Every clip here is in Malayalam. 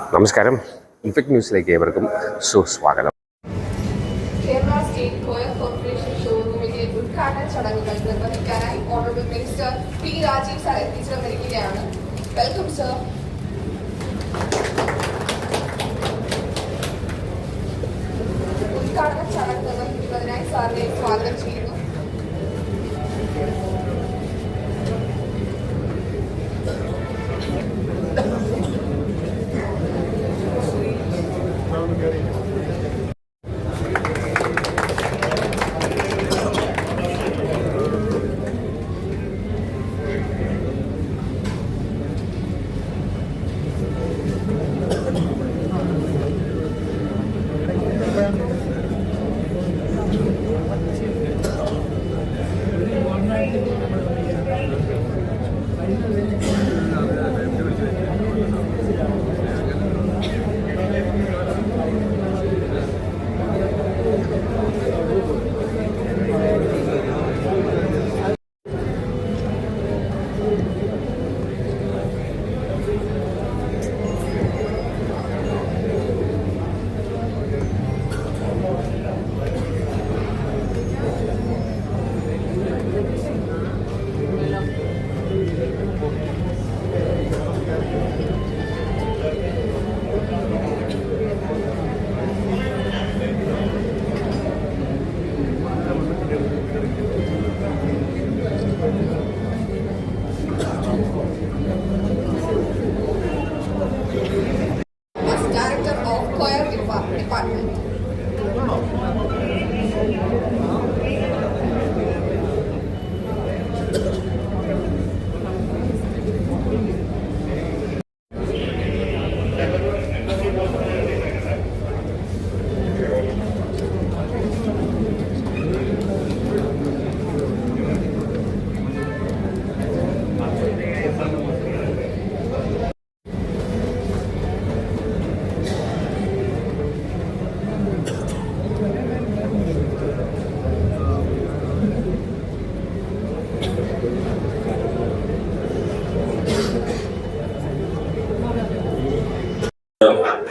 നമസ്കാരം. ഇൻഫെക്ട് ന്യൂസിലേക്ക് ഏവർക്കും സുസ്വാഗതം. സ്റ്റേറ്റ് ഉദ്ഘാടന ചടങ്ങുകൾ നിർവഹിക്കാനായി honourable minister P Rajeev sir എത്തിച്ചേർന്നിരിക്കുകയാണ് welcome sir ഉദ്ഘാടന ചടങ്ങ് നിർവഹിക്കുന്നതിനായി സാറിനെ സ്വാഗതം ചെയ്യുന്നു.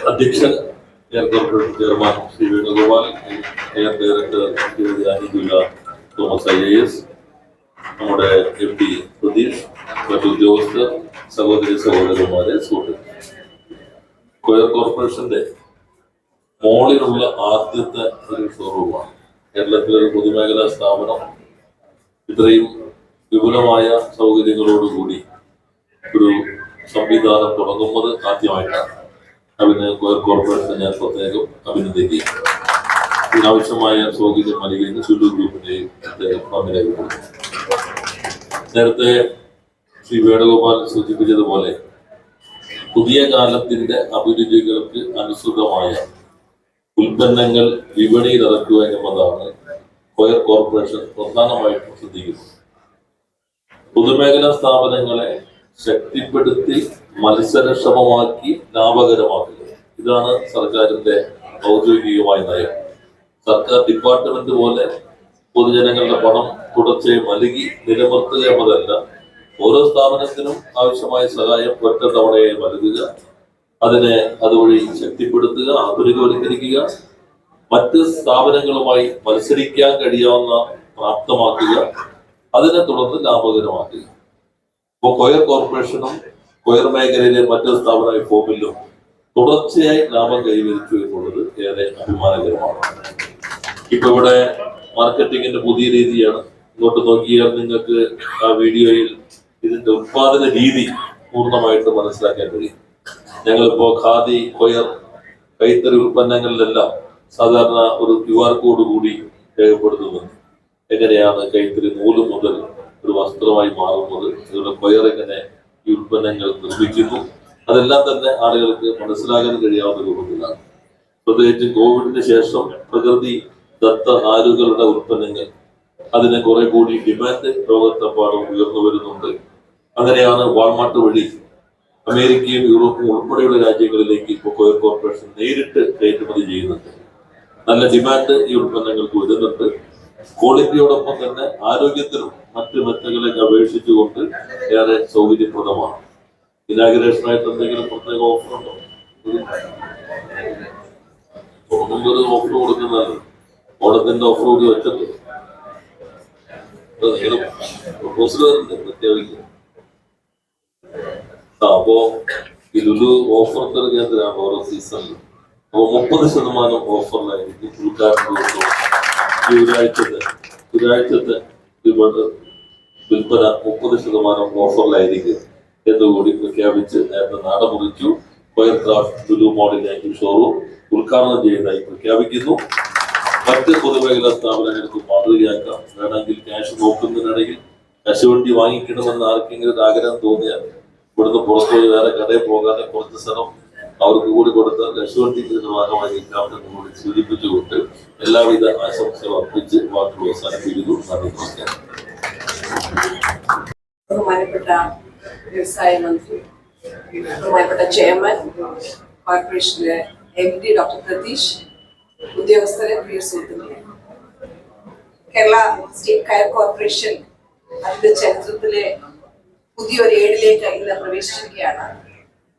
അധ്യക്ഷൻ air chairman Shri Venugopal air director Shrimati Anitula Thomas I S നമ്മുടെ എം പി പ്രതീഷ് മറ്റുദ്യോഗസ്ഥർ സഹോദരി സഹോദരന്മാരെ സുഹൃത്തുക്കൾ കൊയർ കോർപ്പറേഷന്റെ മോളിലുള്ള ആദ്യത്തെ ഒരു ഷോറൂമാണ്. കേരളത്തിലെ ഒരു പൊതുമേഖലാ സ്ഥാപനം. ഇത്രയും വിപുലമായ സൗകര്യങ്ങളോടുകൂടി ഒരു സംവിധാനം തുടങ്ങുന്നത് ആദ്യമായിട്ടാണ്. കൊയർ കോർപ്പറേഷൻ ഞാൻ പ്രത്യേകം അഭിനന്ദിക്കുകയും ഇതിനാവശ്യമായ സൗകര്യം നൽകിയതിന് സുലു ഗ്രൂപ്പിന്റെയും അദ്ദേഹം പങ്കിലേക്ക് നേരത്തെ ശ്രീ വേണുഗോപാൽ സൂചിപ്പിച്ചതുപോലെ പുതിയ കാലത്തിന്റെ അഭിരുചികൾക്ക് അനുസൃതമായ ഉൽപ്പന്നങ്ങൾ വിപണിയിൽ ഇറക്കുക എന്നതാണ് കൊയർ കോർപ്പറേഷൻ പ്രധാനമായിട്ടും ശ്രദ്ധിക്കുന്നത്. പൊതുമേഖലാ സ്ഥാപനങ്ങളെ ശക്തിപ്പെടുത്തി മത്സരക്ഷമമാക്കി ലാഭകരമാക്കുക ഇതാണ് സർക്കാരിന്റെ ഔദ്യോഗികമായ നയം. സർക്കാർ ഡിപ്പാർട്ട്മെന്റ് പോലെ പൊതുജനങ്ങളുടെ പണം തുടർച്ചയെ നൽകി നിലനിർത്തുക എന്നതല്ല. ഓരോ സ്ഥാപനത്തിനും ആവശ്യമായ സഹായം ഒറ്റ തവണയായി നൽകുക അതിനെ അതുവഴി ശക്തിപ്പെടുത്തുക ആധുനികവൽക്കരിക്കുക മറ്റ് സ്ഥാപനങ്ങളുമായി മത്സരിക്കാൻ കഴിയാവുന്ന പ്രാപ്തമാക്കുക അതിനെ തുടർന്ന് ലാഭകരമാക്കുക. ഇപ്പോൾ കൊയർ കോർപ്പറേഷനും കൊയർ മേഖലയിലെ മറ്റ് സ്ഥാപനമായ ഫോമിലും തുടർച്ചയായി ലാഭം കൈവരിച്ചു എന്നുള്ളത് ഏറെ അഭിമാനകരമാണ്. ഇപ്പൊ ഇവിടെ മാർക്കറ്റിങ്ങിന്റെ പുതിയ രീതിയാണ്. ഇങ്ങോട്ട് നോക്കിയാൽ നിങ്ങൾക്ക് ആ വീഡിയോയിൽ ഇതിന്റെ ഉത്പാദന രീതി പൂർണമായിട്ട് മനസ്സിലാക്കാൻ കഴിയും. ഞങ്ങളിപ്പോ ഖാദി കൊയർ കൈത്തറി ഉൽപ്പന്നങ്ങളിലെല്ലാം സാധാരണ ഒരു ക്യു ആർ കോഡ് കൂടി രേഖപ്പെടുത്തുന്നുണ്ട്. എങ്ങനെയാണ് കൈത്തറി നൂൽ മുതൽ ഒരു വസ്ത്രമായി മാറുന്നത്. ഇതിലൂടെ കൊയർ ഈ ഉൽപ്പന്നങ്ങൾ നിർമ്മിക്കുന്നു. അതെല്ലാം തന്നെ ആളുകൾക്ക് മനസ്സിലാക്കാൻ കഴിയാവുന്ന രൂപത്തിലാണ്. പ്രത്യേകിച്ച് കോവിഡിന് ശേഷം പ്രകൃതി ദത്ത ആരുകളുടെ ഉൽപ്പന്നങ്ങൾ അതിന് കുറെ കൂടി ഡിമാൻഡ് ലോകത്തെപ്പാടും ഉയർന്നു വരുന്നുണ്ട്. അങ്ങനെയാണ് വാൾമാർട്ട് വഴി അമേരിക്കയും യൂറോപ്പും ഉൾപ്പെടെയുള്ള രാജ്യങ്ങളിലേക്ക് ഇപ്പോൾ കൊയർ കോർപ്പറേഷൻ നേരിട്ട് കയറ്റുമതി ചെയ്യുന്നുണ്ട്. നല്ല ഡിമാൻഡ് ഈ ഉൽപ്പന്നങ്ങൾക്ക് വരുന്നുണ്ട്. ക്വാളിറ്റിയോടൊപ്പം തന്നെ ആരോഗ്യത്തിനും മറ്റ് മെത്തകളെ അപേക്ഷിച്ചുകൊണ്ട് ഏറെ സൗകര്യപ്രദമാണ്. ഇനാഗ്രേഷനായിട്ട് എന്തെങ്കിലും പ്രത്യേക ഓഫർ ഉണ്ടോ? ഒരു ഓഫർ കൊടുക്കുന്നത് ഓണത്തിന്റെ ഓഫർ കൂടി പ്രത്യേകിച്ച് അപ്പോ ഈ ലുലു ഓഫർ നൽകേണ്ടതാണ് ഓരോ സീസണിൽ അപ്പൊ മുപ്പത് ശതമാനം ഓഫറിലായിരിക്കും ഉദ്ഘാടന ദിവസവും ഈ ഒരാഴ്ചത്തെ ഒരാഴ്ചത്തെ വിപണ വിൽപ്പന മുപ്പത് ശതമാനം ഓഫറിലായിരിക്കും എന്നുകൂടി പ്രഖ്യാപിച്ച് നേരത്തെ നാട മുറിച്ചു. ഫയർ ക്രാഫ്റ്റ് ലുലു മോഡലിലേക്ക് ഷോറൂം ഉദ്ഘാടനം ചെയ്യുന്നതായി പ്രഖ്യാപിക്കുന്നു. മറ്റ് പൊതുമേഖലാ സ്ഥാപനങ്ങൾക്ക് മാതൃകയാക്കാം. വേണമെങ്കിൽ ക്യാഷ് നോക്കുന്നതിനിടയിൽ കശുവണ്ടി വാങ്ങിക്കണമെന്ന് ആർക്കെങ്കിലും ആഗ്രഹം തോന്നിയാൽ ഇവിടുന്ന് പുറത്തുപോയി വേറെ കടയിൽ പോകാതെ കുറച്ച് സ്ഥലം അവർക്ക് കൂടി കൊടുത്ത കശുവണ്ടിക്ക് ഭാഗമായിരിക്കാം എന്ന് കൂടി സൂചിപ്പിച്ചുകൊണ്ട് എല്ലാവിധ ആശംസകളും അർപ്പിച്ച് വാക്കുകൾ അവസാനിപ്പിക്കുന്നു. നന്ദി നമസ്കാരം. ബഹുമാനപ്പെട്ട വ്യവസായ മന്ത്രി ബഹുമാനപ്പെട്ട ചെയർമാൻ കോർപ്പറേഷനിലെ എം ഡി ഡോക്ടർ പ്രതീഷ് ഉദ്യോഗസ്ഥരെ പ്രിയ സുഹൃത്തുക്കളെ. കേരള സ്റ്റേറ്റ് കയർ കോർപ്പറേഷൻ അതിന്റെ ചരിത്രത്തിലെ പുതിയൊരു ഏഴിലേക്ക് ഇന്ന് പ്രവേശിച്ചിരിക്കുകയാണ്.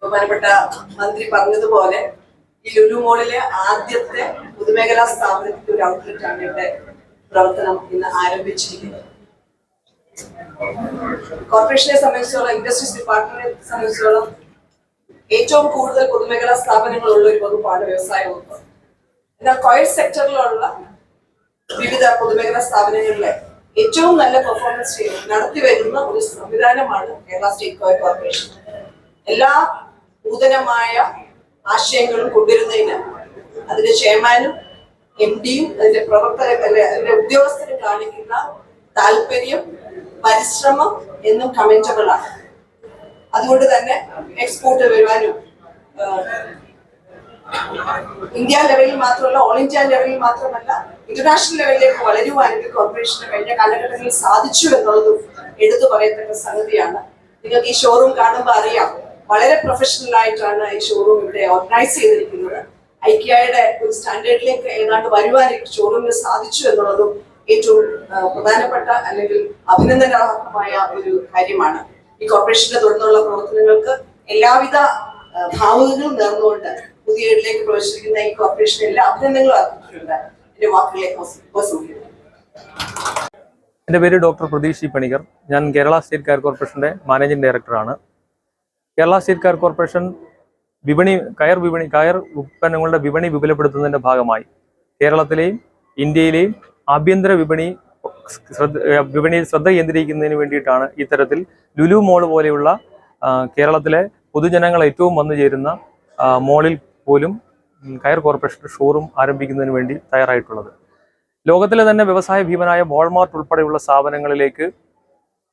ബഹുമാനപ്പെട്ട മന്ത്രി പറഞ്ഞതുപോലെ ഈ ലുലു മോളിലെ ആദ്യത്തെ പൊതുമേഖലാ സ്ഥാപനത്തിന്റെ ഒരു ഔട്ട്ലെറ്റ് ആണ് ഇവിടെ പ്രവർത്തനം ഇന്ന് ആരംഭിച്ചിരിക്കുന്നത്. കോർപ്പറേഷനെ സംബന്ധിച്ചോളം ഇൻഡസ്ട്രീസ് ഡിപ്പാർട്ട്മെന്റിനെ സംബന്ധിച്ചോളം ഏറ്റവും കൂടുതൽ പൊതുമേഖലാ സ്ഥാപനങ്ങളുള്ള ഒരു വകുപ്പാണ് വ്യവസായ വകുപ്പ്. എന്നാൽ കോയർ സെക്ടറിലുള്ള വിവിധ പൊതുമേഖലാ സ്ഥാപനങ്ങളിലെ ഏറ്റവും നല്ല പെർഫോമൻസ് നടത്തി വരുന്ന ഒരു സംവിധാനമാണ് കേരള സ്റ്റേറ്റ് കോയർ കോർപ്പറേഷൻ എല്ലാ നൂതനമായ ആശയങ്ങളും കൊണ്ടുവരുന്നതിന് അതിന്റെ ചെയർമാനും എം ഡിയും അതിന്റെ പ്രവർത്തകർ അതിന്റെ ഉദ്യോഗസ്ഥരും കാണിക്കുന്ന താല്പര്യം പരിശ്രമം എന്നും കമന്റബിൾ ആണ്. അതുകൊണ്ട് തന്നെ എക്സ്പോർട്ട് വരുവാനും ഇന്ത്യ ലെവലിൽ മാത്രമല്ല ഓൾ ഇന്ത്യ ലെവലിൽ മാത്രമല്ല ഇന്റർനാഷണൽ ലെവലിലേക്ക് വളരുവാനും കോർപ്പറേഷന് കഴിഞ്ഞ കാലഘട്ടങ്ങളിൽ സാധിച്ചു എന്നുള്ളതും എടുത്തു പറയത്തക്ക സംഗതിയാണ്. നിങ്ങൾക്ക് ഈ ഷോറൂം കാണുമ്പോൾ അറിയാം. വളരെ പ്രൊഫഷണൽ ആയിട്ടാണ് ഈ ഷോറൂം ഇവിടെ ഓർഗനൈസ് ചെയ്തിരിക്കുന്നത്. ഐക്യയുടെ ഒരു സ്റ്റാൻഡേർഡിലേക്ക് ഏതാണ്ട് വരുവാൻ ഈ ഷോറൂമിന് സാധിച്ചു എന്നുള്ളതും ഏറ്റവും പ്രധാനപ്പെട്ട അല്ലെങ്കിൽ അഭിനന്ദനാർഹമായ ഒരു കാര്യമാണ്. ഈ കോർപ്പറേഷന്റെ തുടർന്നുള്ള പ്രവർത്തനങ്ങൾക്ക് എല്ലാവിധ ഭാവുകങ്ങളും നേർന്നുകൊണ്ട് പുതിയ വീട്ടിലേക്ക് പ്രവേശിക്കുന്ന ഈ കോർപ്പറേഷൻ എല്ലാ അഭിനന്ദനങ്ങളും അർപ്പിച്ചിട്ടുണ്ട് എന്റെ വാക്കുകളിലേക്ക് എന്റെ പേര് ഡോക്ടർ പ്രതീഷ് പണിക്കർ. ഞാൻ കേരള സ്റ്റേറ്റ് കയർ കോർപ്പറേഷന്റെ മാനേജിംഗ് ഡയറക്ടറാണ് കേരള സ്റ്റേറ്റ് കയർ കോർപ്പറേഷൻ വിപണി കയർ വിപണി കയർ ഉൽപ്പന്നങ്ങളുടെ വിപണി വിപുലപ്പെടുത്തുന്നതിന്റെ ഭാഗമായി കേരളത്തിലെയും ഇന്ത്യയിലെയും ആഭ്യന്തര വിപണി ശ്രദ്ധ വിപണിയിൽ ശ്രദ്ധ കേന്ദ്രീകരിക്കുന്നതിന് വേണ്ടിയിട്ടാണ് ഇത്തരത്തിൽ ലുലു മോൾ പോലെയുള്ള കേരളത്തിലെ പൊതുജനങ്ങൾ ഏറ്റവും വന്നു ചേരുന്ന മോളിൽ പോലും കയർ കോർപ്പറേഷൻ ഷോറൂം ആരംഭിക്കുന്നതിന് വേണ്ടി തയ്യാറായിട്ടുള്ളത്. ലോകത്തിലെ തന്നെ വ്യവസായ ഭീമനായ വാൾമാർട്ട് ഉൾപ്പെടെയുള്ള സ്ഥാപനങ്ങളിലേക്ക്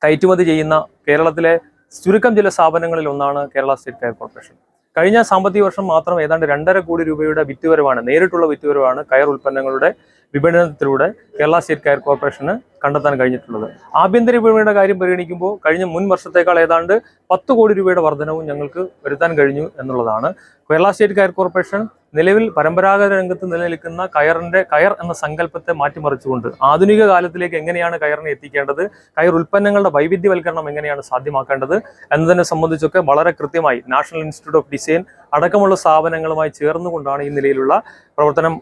കയറ്റുമതി ചെയ്യുന്ന കേരളത്തിലെ ചുരുക്കം ചില സ്ഥാപനങ്ങളിൽ ഒന്നാണ് കേരള സ്റ്റേറ്റ് കയർ കോർപ്പറേഷൻ. കഴിഞ്ഞ സാമ്പത്തിക വർഷം മാത്രം ഏതാണ്ട് രണ്ടര കോടി രൂപയുടെ വിറ്റുവരവാണ് നേരിട്ടുള്ള വിറ്റുവരവാണ് കയർ ഉൽപ്പന്നങ്ങളുടെ വിപണനത്തിലൂടെ കേരള സ്റ്റേറ്റ് കയർ കോർപ്പറേഷന് കണ്ടെത്താൻ കഴിഞ്ഞിട്ടുള്ളത്. ആഭ്യന്തര വിപണിയുടെ കാര്യം പരിഗണിക്കുമ്പോൾ കഴിഞ്ഞ മുൻ വർഷത്തേക്കാൾ ഏതാണ്ട് പത്ത് കോടി രൂപയുടെ വർധനവും ഞങ്ങൾക്ക് വരുത്താൻ കഴിഞ്ഞു എന്നുള്ളതാണ്. കേരള സ്റ്റേറ്റ് കയർ കോർപ്പറേഷൻ നിലവിൽ പരമ്പരാഗത രംഗത്ത് നിലനിൽക്കുന്ന കയറിന്റെ കയർ എന്ന സങ്കല്പത്തെ മാറ്റിമറിച്ചുകൊണ്ട് ആധുനിക കാലത്തിലേക്ക് എങ്ങനെയാണ് കയറിനെ എത്തിക്കേണ്ടത് കയർ ഉൽപ്പന്നങ്ങളുടെ വൈവിധ്യവൽക്കരണം എങ്ങനെയാണ് സാധ്യമാക്കേണ്ടത് എന്നതിനെ സംബന്ധിച്ചൊക്കെ വളരെ കൃത്യമായി നാഷണൽ ഇൻസ്റ്റിറ്റ്യൂട്ട് ഓഫ് ഡിസൈൻ അടക്കമുള്ള സ്ഥാപനങ്ങളുമായി ചേർന്നുകൊണ്ടാണ് ഈ നിലയിലുള്ള പ്രവർത്തനം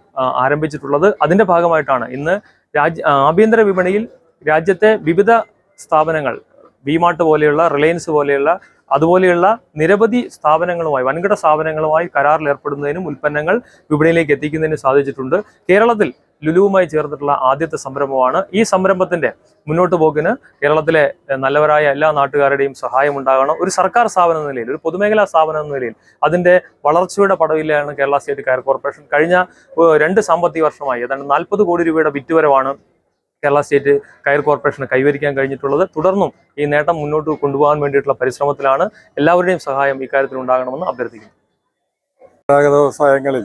ആരംഭിച്ചിട്ടുള്ളത്. അതിന്റെ ഭാഗമായിട്ടാണ് ഇന്ന് രാജ്യ ആഭ്യന്തര വിപണിയിൽ രാജ്യത്തെ വിവിധ സ്ഥാപനങ്ങൾ വിമാർട്ട് പോലെയുള്ള റിലയൻസ് പോലെയുള്ള അതുപോലെയുള്ള നിരവധി സ്ഥാപനങ്ങളുമായി വൻകിട സ്ഥാപനങ്ങളുമായി കരാറിൽ ഏർപ്പെടുന്നതിനും ഉൽപ്പന്നങ്ങൾ വിപണിയിലേക്ക് എത്തിക്കുന്നതിനും സാധിച്ചിട്ടുണ്ട്. കേരളത്തിൽ ലുലുവുമായി ചേർന്നിട്ടുള്ള ആദ്യത്തെ സംരംഭമാണ് ഈ സംരംഭത്തിന്റെ മുന്നോട്ട് പോക്കിന് കേരളത്തിലെ നല്ലവരായ എല്ലാ നാട്ടുകാരുടെയും സഹായം ഉണ്ടാകണം. ഒരു സർക്കാർ സ്ഥാപനം എന്ന നിലയിൽ ഒരു പൊതുമേഖലാ സ്ഥാപനം എന്ന നിലയിൽ അതിന്റെ വളർച്ചയുടെ പടവിലാണ് കേരള സ്റ്റേറ്റ് കയർ കോർപ്പറേഷൻ കഴിഞ്ഞ രണ്ട് സാമ്പത്തിക വർഷമായി ഏതാണ്ട് നാൽപ്പത് കോടി രൂപയുടെ വിറ്റുവരവാണ് കേരള സ്റ്റേറ്റ് കയർ കോർപ്പറേഷന് കൈവരിക്കാൻ കഴിഞ്ഞിട്ടുള്ളത്. തുടർന്നും ഈ നേട്ടം മുന്നോട്ട് കൊണ്ടുപോകാൻ വേണ്ടിയിട്ടുള്ള പരിശ്രമത്തിലാണ് എല്ലാവരുടെയും സഹായം ഇക്കാര്യത്തിൽ ഉണ്ടാകണമെന്ന് അഭ്യർത്ഥിക്കുന്നു. വ്യവസായങ്ങളിൽ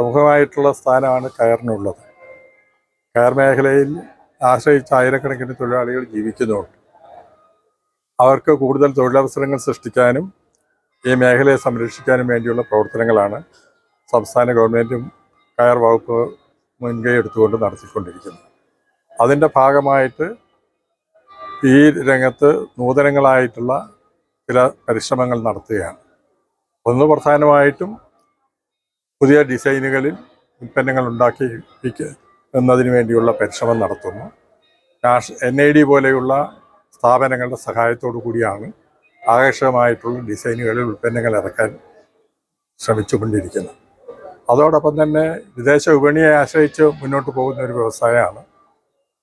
പ്രമുഖമായിട്ടുള്ള സ്ഥാനമാണ് കയറിനുള്ളത്. കയർ മേഖലയിൽ ആശ്രയിച്ച് ആയിരക്കണക്കിന് തൊഴിലാളികൾ ജീവിക്കുന്നുണ്ട്. അവർക്ക് കൂടുതൽ തൊഴിലവസരങ്ങൾ സൃഷ്ടിക്കാനും ഈ മേഖലയെ സംരക്ഷിക്കാനും വേണ്ടിയുള്ള പ്രവർത്തനങ്ങളാണ് സംസ്ഥാന ഗവൺമെന്റും കയർ വകുപ്പ് മുൻകൈ എടുത്തുകൊണ്ട് നടത്തിക്കൊണ്ടിരിക്കുന്നത്. അതിന്റെ ഭാഗമായിട്ട് ഈ രംഗത്ത് നൂതനങ്ങളായിട്ടുള്ള ചില പരിശ്രമങ്ങൾ നടത്തുകയാണ്. ഒന്ന് പ്രധാനമായിട്ടും പുതിയ ഡിസൈനുകളിൽ ഉൽപ്പന്നങ്ങൾ ഉണ്ടാക്കി എന്നതിന് വേണ്ടിയുള്ള പരിശ്രമം നടത്തുന്നു. നാഷ് എൻ ഐ ഡി പോലെയുള്ള സ്ഥാപനങ്ങളുടെ സഹായത്തോടു കൂടിയാണ് ആകർഷകമായിട്ടുള്ള ഡിസൈനുകളിൽ ഉൽപ്പന്നങ്ങൾ ഇറക്കാൻ ശ്രമിച്ചുകൊണ്ടിരിക്കുന്നത്. അതോടൊപ്പം തന്നെ വിദേശ വിപണിയെ ആശ്രയിച്ച് മുന്നോട്ട് പോകുന്ന ഒരു വ്യവസായമാണ്.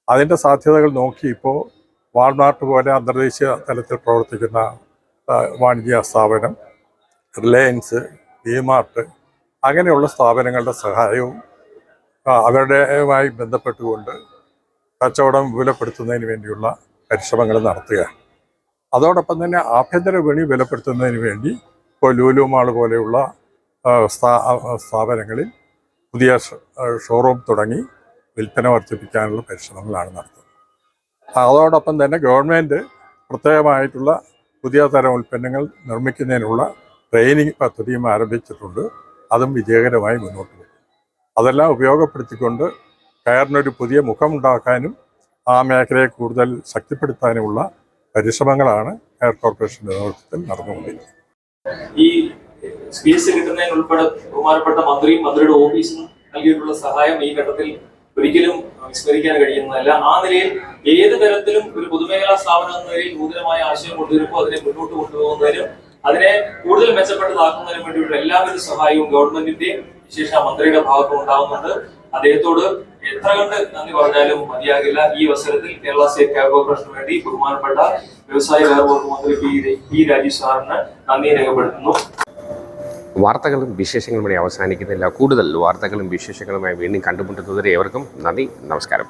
അതിന്റെ സാധ്യതകൾ നോക്കി ഇപ്പോൾ വാൾമാർട്ട് പോലെ അന്തർദേശീയ തലത്തിൽ പ്രവർത്തിക്കുന്ന വാണിജ്യ സ്ഥാപനം റിലയൻസ് വിമാർട്ട് അങ്ങനെയുള്ള സ്ഥാപനങ്ങളുടെ സഹായവും അവരുടെയുമായി ബന്ധപ്പെട്ടുകൊണ്ട് കച്ചവടം വിപുലപ്പെടുത്തുന്നതിന് വേണ്ടിയുള്ള പരിശ്രമങ്ങൾ നടത്തുകയാണ്. അതോടൊപ്പം തന്നെ ആഭ്യന്തര വിപണി വിലപ്പെടുത്തുന്നതിന് വേണ്ടി ഇപ്പോൾ ലൂലു മാൾ പോലെയുള്ള സ്ഥാപനങ്ങളിൽ പുതിയ ഷോറൂം തുടങ്ങി വിൽപ്പന വർദ്ധിപ്പിക്കാനുള്ള പരിശ്രമങ്ങളാണ് നടത്തുന്നത്. അതോടൊപ്പം തന്നെ ഗവൺമെന്റ് പ്രത്യേകമായിട്ടുള്ള പുതിയ തരം ഉൽപ്പന്നങ്ങൾ നിർമ്മിക്കുന്നതിനുള്ള ട്രെയിനിങ് പദ്ധതിയും ആരംഭിച്ചിട്ടുണ്ട്. അതും വിജയകരമായി മുന്നോട്ട് പോകും. അതെല്ലാം ഉപയോഗപ്പെടുത്തിക്കൊണ്ട് കയറിനൊരു പുതിയ മുഖമുണ്ടാക്കാനും ആ മേഖലയെ കൂടുതൽ ശക്തിപ്പെടുത്താനുമുള്ള പരിശ്രമങ്ങളാണ് കയർ കോർപ്പറേഷന്റെ നേതൃത്വത്തിൽ നടന്നുകൊണ്ടിരിക്കുന്നത്. ഈ സ്പേസ് കിട്ടുന്നതിന് ഉൾപ്പെടെ ബഹുമാനപ്പെട്ട മന്ത്രിയും മന്ത്രിയുടെ ഓഫീസും നൽകിയിട്ടുള്ള സഹായം ഈ ഘട്ടത്തിൽ ഒരിക്കലും വിസ്മരിക്കാൻ കഴിയുന്നതല്ല. ആ നിലയിൽ ഏത് തരത്തിലും ഒരു പൊതുമേഖലാ സ്ഥാപനം എന്ന നിലയിൽ നൂതനമായ ആശയം കൊണ്ടുവരുമ്പോൾ അതിനെ മുന്നോട്ട് കൊണ്ടുപോകുന്നതിനും അതിനെ കൂടുതൽ മെച്ചപ്പെട്ടതാക്കുന്നതിന് വേണ്ടിയുള്ള എല്ലാവിധ സഹായവും ഗവൺമെന്റിന്റെയും വിശേഷ മന്ത്രിയുടെ ഭാഗത്തും ഉണ്ടാകുന്നുണ്ട് അദ്ദേഹത്തോട് എത്ര കണ്ട് നന്ദി പറഞ്ഞാലും മതിയാകില്ല. ഈ അവസരത്തിൽ കേരള സ്റ്റേറ്റ് ക്യാബ് കോർപ്പറേഷന് വേണ്ടി ബഹുമാനപ്പെട്ട വ്യവസായ കാര്യവകുപ്പ് വകുപ്പ് മന്ത്രി പി പി രാജീവ് സാറിന് നന്ദി രേഖപ്പെടുത്തുന്നു. വാർത്തകളും വിശേഷങ്ങളും വഴി അവസാനിക്കുന്നില്ല. കൂടുതൽ വാർത്തകളും വിശേഷങ്ങളുമായി വീണ്ടും കണ്ടുമുട്ടുന്നതുവരെ ഏവർക്കും നന്ദി നമസ്കാരം.